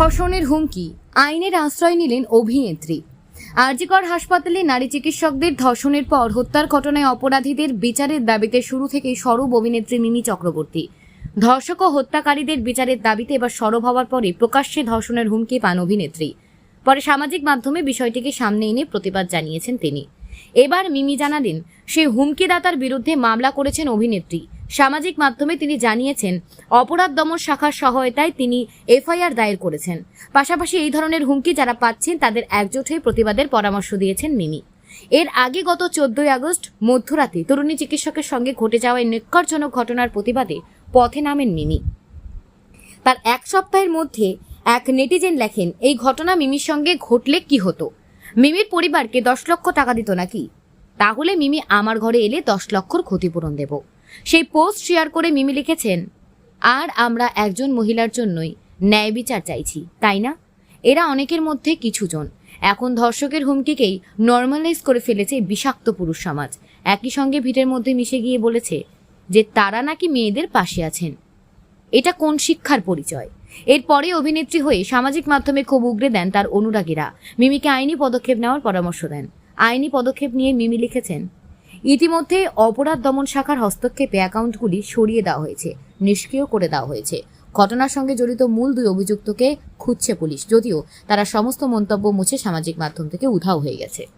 ধর্ষণের হুমকি, আইনের আশ্রয় নিলেন অভিনেত্রী। আরজিকর হাসপাতালে নারী চিকিৎসকদের ধর্ষণের পর হত্যার ঘটনায় অপরাধীদের বিচারের দাবিতে শুরু থেকেই সরব অভিনেত্রী মিমি চক্রবর্তী। ধর্ষক ও হত্যাকারীদের বিচারের দাবিতে এবার সরব হওয়ার পরে প্রকাশ্যে ধর্ষণের হুমকি পান অভিনেত্রী। পরে সামাজিক মাধ্যমে বিষয়টিকে সামনে এনে প্রতিবাদ জানিয়েছেন তিনি। এবার মিমি জানালেন সেই হুমকিদাতার বিরুদ্ধে মামলা করেছেন অভিনেত্রী। সামাজিক মাধ্যমে তিনি জানিয়েছেন, অপরাধ দমন শাখার সহায়তায় তিনি এফআইআর দায়ের করেছেন। পাশাপাশি এই ধরনের হুমকি যারা পাচ্ছেন, তাদের একজোট হয়ে প্রতিবাদের পরামর্শ দিয়েছেন মিমি। এর আগে গত চোদ্দই আগস্ট মধ্যরাতে তরুণী চিকিৎসকের সঙ্গে ঘটে যাওয়া এই নিক্করজনক ঘটনার প্রতিবাদে পথে নামেন মিমি। তার এক সপ্তাহের মধ্যে এক নেটিজেন লেখেন, এই ঘটনা মিমির সঙ্গে ঘটলে কি হতো? মিমির পরিবারকে দশ লক্ষ টাকা দিত নাকি? তাহলে মিমি আমার ঘরে এলে দশ লক্ষর ক্ষতিপূরণ দেব। সেই পোস্ট শেয়ার করে মিমি লিখেছেন, আর আমরা একজন মহিলার জন্যই ন্যায় বিচার চাইছি, তাই না? এরা অনেকের মধ্যে কিছুজন এখন ধর্ষকের হুমকিকেই নর্মালাইজ করে ফেলেছে বিষাক্ত পুরুষ সমাজ। একই সঙ্গে ভিড়ের মধ্যে মিশে গিয়ে বলেছে যে তারা নাকি মেয়েদের পাশে আছেন। এটা কোন শিক্ষার পরিচয়? এরপরে অভিনেত্রী হয়ে সামাজিক মাধ্যমে খুব উগরে দেন তার অনুরাগীরা। মিমিকে আইনি পদক্ষেপ নেওয়ার পরামর্শ দেন। আইনি পদক্ষেপ নিয়ে মিমি লিখেছেন, ইতিমধ্যে অপরাধ দমন শাখার হস্তক্ষেপে অ্যাকাউন্টগুলি সরিয়ে দেওয়া হয়েছে, নিষ্ক্রিয় করে দেওয়া হয়েছে। ঘটনার সঙ্গে জড়িত মূল দুই অভিযুক্তকে খুঁজছে পুলিশ, যদিও তারা সমস্ত মন্তব্য মুছে সামাজিক মাধ্যম থেকে উধাও হয়ে গেছে।